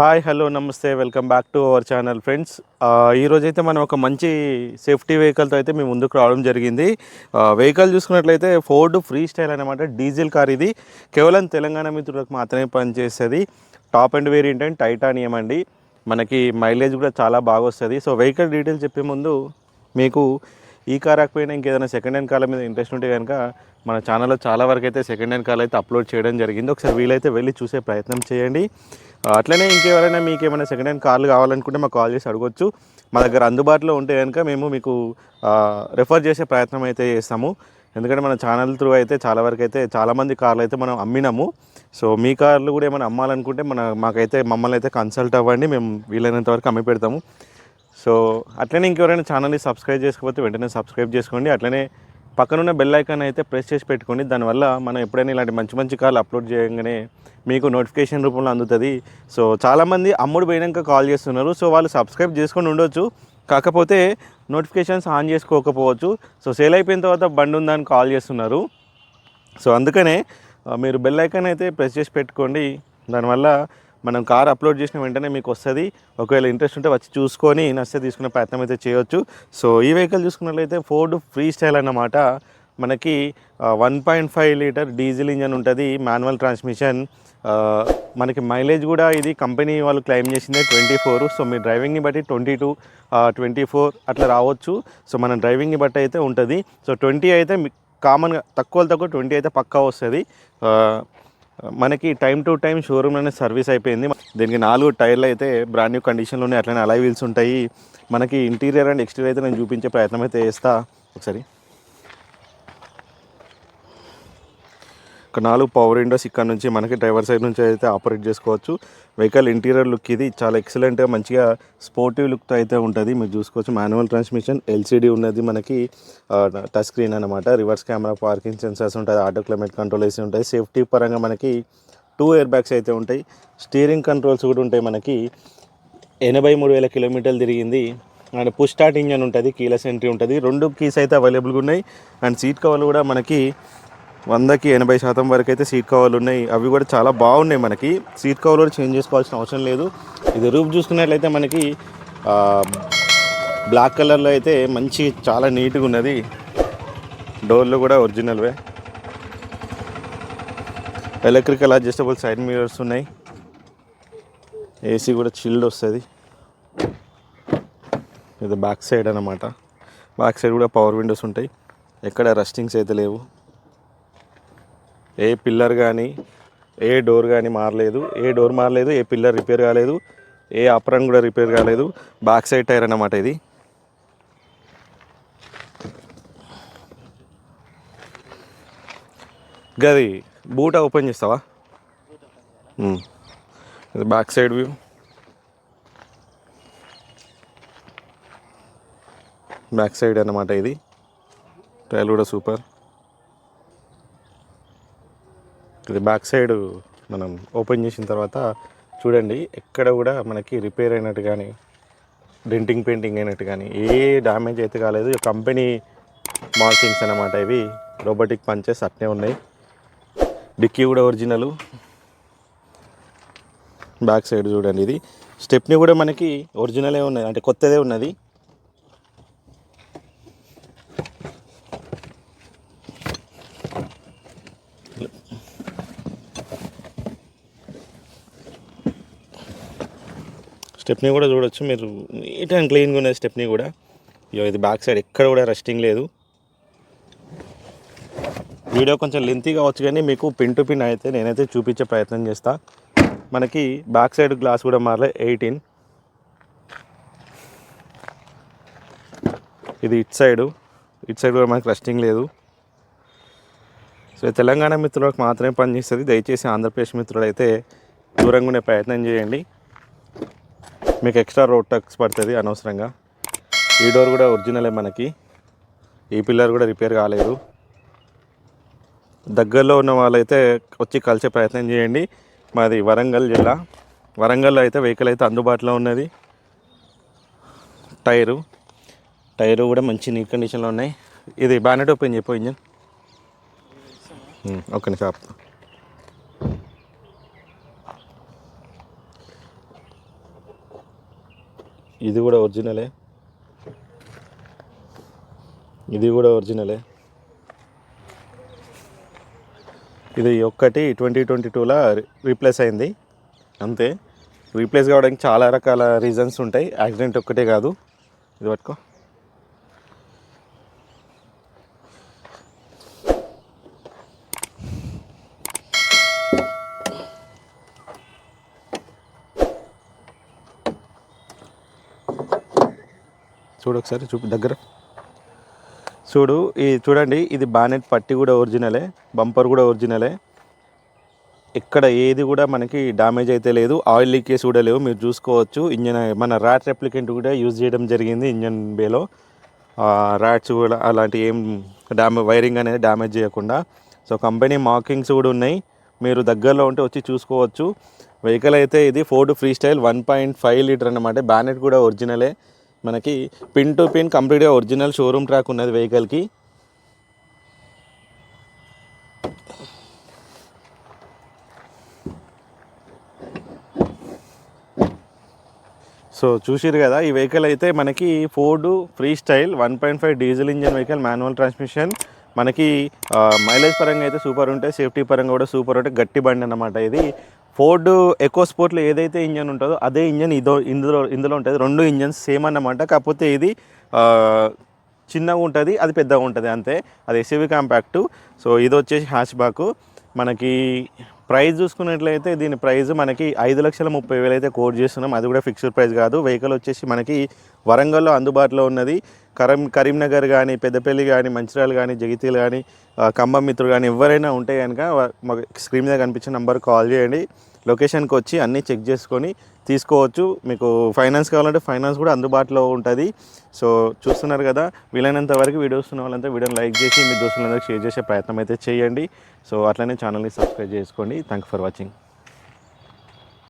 Hi hello నమస్తే welcome back to our channel friends. ఈరోజు అయితే మనం ఒక మంచి సేఫ్టీ వెహికల్తో అయితే మేము ముందుకు రావడం జరిగింది. వెహికల్ చూసుకున్నట్లయితే ఫోర్డ్ ఫ్రీ స్టైల్ అనమాట డీజిల్ కార్ ఇది. కేవలం తెలంగాణ మిత్రులకు మాత్రమే పనిచేస్తుంది. Top and variant and titanium అండి. మనకి మైలేజ్ కూడా చాలా బాగా వస్తుంది. సో వెహికల్ డీటెయిల్స్ చెప్పే ముందు మీకు ఈ కార్ రాకపోయినా ఇంకేదైనా సెకండ్ హ్యాండ్ కార్ల మీద ఇంట్రెస్ట్ ఉంటే కనుక మన ఛానల్లో చాలా వరకు అయితే సెకండ్ హ్యాండ్ కార్ అయితే అప్లోడ్ చేయడం జరిగింది. ఒకసారి వీలైతే వెళ్ళి చూసే ప్రయత్నం చేయండి. అట్లనే ఇంకెవరైనా మీకు ఏమైనా సెకండ్ హ్యాండ్ కార్లు కావాలనుకుంటే మాకు కాల్ చేసి అడగొచ్చు. మా దగ్గర అందుబాటులో ఉంటే కనుక మేము మీకు రెఫర్ చేసే ప్రయత్నం అయితే చేస్తాము. ఎందుకంటే మన ఛానల్ త్రూ అయితే చాలా వరకు అయితే చాలామంది కార్లు అయితే మనం అమ్మినాము. సో మీ కార్లు కూడా ఏమైనా అమ్మాలనుకుంటే మన మాకైతే మమ్మల్ని అయితే కన్సల్ట్ అవ్వండి. మేము వీలైనంత వరకు అమ్మి పెడతాము. సో అట్లనే ఇంకెవరైనా ఛానల్ని సబ్స్క్రైబ్ చేసుకోకపోతే వెంటనే సబ్స్క్రైబ్ చేసుకోండి. అట్లనే పక్కనున్న బెల్ ఐకాన్ అయితే ప్రెస్ చేసి పెట్టుకోండి. దానివల్ల మనం ఎప్పుడైనా ఇలాంటి మంచి మంచి కాల్ అప్లోడ్ చేయగానే మీకు నోటిఫికేషన్ రూపంలో అందుతుంది. సో చాలామంది అమ్ముడు పోయినాక కాల్ చేస్తున్నారు. సో వాళ్ళు సబ్స్క్రైబ్ చేసుకొని ఉండొచ్చు. కాకపోతే నోటిఫికేషన్స్ ఆన్ చేసుకోకపోవచ్చు. సో సేల్ అయిపోయిన తర్వాత బండి ఉందని కాల్ చేస్తున్నారు. సో అందుకనే మీరు బెల్ ఐకాన్ అయితే ప్రెస్ చేసి పెట్టుకోండి. దానివల్ల మనం కార్ అప్లోడ్ చేసిన వెంటనే మీకు వస్తుంది. ఒకవేళ ఇంట్రెస్ట్ ఉంటే వచ్చి చూసుకొని నచ్చితే తీసుకునే ప్రయత్నం అయితే చేయొచ్చు. సో ఈ వెహికల్ చూసుకున్నట్లయితే ఫోర్డ్ ఫ్రీ స్టైల్ అన్నమాట. మనకి one point five litre diesel engine ఉంటుంది మాన్యువల్ ట్రాన్స్మిషన్ మనకి మైలేజ్ కూడా ఇది కంపెనీ వాళ్ళు క్లెయిమ్ చేసిందే ట్వంటీ ఫోర్ సో మీ డ్రైవింగ్ని బట్టి ట్వంటీ టూ ట్వంటీ ఫోర్ అట్లా రావచ్చు. సో మన డ్రైవింగ్ని బట్టి అయితే ఉంటుంది. సో ట్వంటీ అయితే కామన్గా తక్కువ తక్కువ ట్వంటీ అయితే పక్కా వస్తుంది. మనకి టైం టు టైం షోరూమ్లోనే సర్వీస్ అయిపోయింది. దీనికి నాలుగు టైర్లు అయితే బ్రాండ్ న్యూ కండిషన్లోనే అట్లనే అలై వీల్స్ ఉంటాయి. మనకి ఇంటీరియర్ అండ్ ఎక్స్టీరియర్ అయితే నేను చూపించే ప్రయత్నం అయితే చేస్తా. ఒకసారి. ఒక నాలుగు పవర్ విండోస్ ఇక్కడ నుంచి మనకి డ్రైవర్ సైడ్ నుంచి అయితే ఆపరేట్ చేసుకోవచ్చు. వెహికల్ ఇంటీరియర్ లుక్ ఇది చాలా ఎక్సలెంట్గా మంచిగా స్పోర్టివ్ లుక్తో అయితే ఉంటుంది. మీరు చూసుకోవచ్చు మాన్యువల్ ట్రాన్స్మిషన్ ఎల్సీడీ ఉన్నది మనకి టచ్ స్క్రీన్ అనమాట రివర్స్ కెమెరా పార్కింగ్ సెన్సర్స్ ఉంటుంది ఆటో క్లైమేట్ కంట్రోల్ వేసి ఉంటాయి. సేఫ్టీ పరంగా మనకి టూ ఇయర్ బ్యాగ్స్ అయితే ఉంటాయి. స్టీరింగ్ కంట్రోల్స్ కూడా ఉంటాయి మనకి. ఎనభై మూడు వేల కిలోమీటర్లు తిరిగింది. అండ్ పుష్ స్టార్ట్ ఇంజన్ ఉంటుంది కీలెస్ ఎంట్రీ ఉంటుంది. రెండు కీస్ అయితే అవైలబుల్గా ఉన్నాయి. అండ్ సీట్ కవర్లు కూడా మనకి వందకి ఎనభై శాతం వరకు అయితే సీట్ కవర్లు ఉన్నాయి. అవి కూడా చాలా బాగున్నాయి మనకి. సీట్ కవర్లు కూడా చేంజ్ చేసుకోవాల్సిన అవసరం లేదు. ఇది రూప్ చూసుకున్నట్లయితే మనకి బ్లాక్ కలర్లో అయితే మంచి చాలా నీట్గా ఉన్నది. డోర్లు కూడా ఒరిజినల్వే. ఎలక్ట్రికల్ అడ్జస్టబుల్ సైడ్ మిరర్స్ ఉన్నాయి. ఏసీ కూడా చిల్డ్ వస్తుంది. ఇది బ్యాక్ సైడ్ అన్నమాట. బ్యాక్ సైడ్ కూడా పవర్ విండోస్ ఉంటాయి. ఎక్కడ రస్టింగ్స్ అయితే లేవు. ఏ పిల్లర్ కానీ ఏ డోర్ కానీ మారలేదు. ఏ డోర్ మారలేదు ఏ పిల్లర్ రిపేర్ కాలేదు ఏ అప్రన్ కూడా రిపేర్ కాలేదు. బ్యాక్ సైడ్ టైర్ అన్నమాట ఇది. గది బూట ఓపెన్ చేస్తావా? ఇది back side view. Back side అన్నమాట ఇది. టైల్ కూడా సూపర్. ఇది బ్యాక్ సైడ్ మనం ఓపెన్ చేసిన తర్వాత చూడండి ఎక్కడ కూడా మనకి రిపేర్ అయినట్టు కానీ డెంటింగ్ పెయింటింగ్ అయినట్టు కానీ ఏ డ్యామేజ్ అయితే కాలేదు. కంపెనీ మార్కింగ్స్ అనమాట ఇవి. రోబోటిక్ పంచెస్ అట్నే ఉన్నాయి. డిక్కీ కూడా ఒరిజినల్ బ్యాక్ సైడ్ చూడండి ఇది. స్టెప్ని కూడా మనకి ఒరిజినలే ఉన్నది. అంటే కొత్తదే ఉన్నది. స్టెప్ని కూడా చూడొచ్చు. మీరు నీట్ అండ్ క్లీన్గా ఉన్నది స్టెప్ని కూడా. ఇక ఇది బ్యాక్ సైడ్ ఎక్కడ కూడా రెస్టింగ్ లేదు. వీడియో కొంచెం లెంతీ కావచ్చు కానీ మీకు పిన్ టు పిన్ అయితే నేనైతే చూపించే ప్రయత్నం చేస్తా. మనకి బ్యాక్ సైడ్ గ్లాస్ కూడా మారలే ఎయిటీన్ ఇది ఇట్ సైడు. ఇట్ సైడ్ కూడా మనకి రెస్టింగ్ లేదు. సో తెలంగాణ మిత్రులకు మాత్రమే పనిచేస్తుంది దయచేసి ఆంధ్రప్రదేశ్ మిత్రులు అయితే దూరంగా ఉండే ప్రయత్నం చేయండి. మీకు ఎక్స్ట్రా రోడ్ టక్స్ పడుతుంది అనవసరంగా. ఈ డోర్ కూడా ఒరిజినలే మనకి. ఈ పిల్లర్ కూడా రిపేర్ కాలేదు. దగ్గరలో ఉన్న వాళ్ళైతే వచ్చి కలిసే ప్రయత్నం చేయండి. మాది వరంగల్ జిల్లా. వరంగల్లో అయితే వెహికల్ అయితే అందుబాటులో ఉన్నది. టైరు. టైరు కూడా మంచి నీట్ కండిషన్లో ఉన్నాయి. ఇది బ్యానెట్ ఓపెన్ చెప్పు ఇంజన్. ఓకే నిమిషం ఇది కూడా ఒరిజినలే. ఇది కూడా ఒరిజినలే. ఇది ఒక్కటి ట్వంటీ ట్వంటీ టూలో రీప్లేస్ అయింది. అంతే. రీప్లేస్ కావడానికి చాలా రకాల రీజన్స్ ఉంటాయి. యాక్సిడెంట్ ఒక్కటే కాదు. ఇది పట్టుకో. చూడు ఒకసారి చూపు దగ్గర. చూడు ఈ చూడండి ఇది బానెట్ పట్టి కూడా ఒరిజినలే బంపర్ కూడా ఒరిజినలే. ఇక్కడ ఏది కూడా మనకి డ్యామేజ్ అయితే లేదు ఆయిల్ లీకేజ్ కూడా లేవు మీరు చూసుకోవచ్చు. ఇంజన్ మన ర్యాట్ రెప్లికెంట్ కూడా యూజ్ చేయడం జరిగింది ఇంజన్ బేలో. ర్యాట్స్ కూడా అలాంటి ఏం డ్యామే వైరింగ్ అనేది డ్యామేజ్ చేయకుండా. సో కంపెనీ మార్కింగ్స్ కూడా ఉన్నాయి. మీరు దగ్గరలో ఉంటే వచ్చి చూసుకోవచ్చు. వెహికల్ అయితే ఇది Ford freestyle one point five litre అనమాట బ్యానెట్ కూడా ఒరిజినలే. మనకి పిన్ టు పిన్ కంప్లీట్గా ఒరిజినల్ షోరూమ్ ట్రాక్ ఉన్నది వెహికల్కి. సో చూసిరు కదా ఈ వెహికల్ అయితే మనకి Ford freestyle one point five diesel engine vehicle manual transmission. మనకి మైలేజ్ పరంగా అయితే సూపర్ ఉంటాయి సేఫ్టీ పరంగా కూడా సూపర్ ఉంటాయి గట్టి బండి అన్నమాట ఇది. ఫోర్డ్ ఎకో స్పోర్ట్లో ఏదైతే ఇంజన్ ఉంటుందో అదే ఇంజన్ ఇదో ఇందులో ఇందులో ఉంటుంది. రెండు ఇంజన్స్ సేమ్ అన్నమాట. కాకపోతే ఇది చిన్నగా ఉంటుంది అది పెద్దగా ఉంటుంది అంతే. అది ఎస్యూవి కాంపాక్టు సో ఇది వచ్చేసి హ్యాష్ బ్యాక్ మనకి ప్రైస్ చూసుకున్నట్లయితే దీని ప్రైస్ మనకి ఐదు లక్షల ముప్పై వేలు అయితే కోట్ చేస్తున్నాం. అది కూడా ఫిక్స్డ్ ప్రైస్ కాదు. వెహికల్ వచ్చేసి మనకి వరంగల్లో అందుబాటులో ఉన్నది. కరీం కరీంనగర్ కానీ పెద్దపల్లి కానీ మంచిర్యాల కానీ జగిత్యాల కానీ ఆ, ఖమ్మం మిత్రులు కానీ ఎవరైనా ఉంటే కనుక స్క్రీన్ మీద కనిపించిన నెంబర్ కాల్ చేయండి. లొకేషన్కి వచ్చి అన్నీ చెక్ చేసుకొని తీసుకోవచ్చు. మీకు ఫైనాన్స్ కావాలంటే ఫైనాన్స్ కూడా అందుబాటులో ఉంటుంది. సో చూస్తున్నారు కదా వీలైనంత వరకు వీడియోస్ ఉన్న వాళ్ళంతా వీడియోని లైక్ చేసి మీ దోస్తులందరికీ షేర్ చేసే ప్రయత్నం అయితే చేయండి. సో అట్లనే ఛానల్ని సబ్స్క్రైబ్ చేసుకోండి. Thank for watching.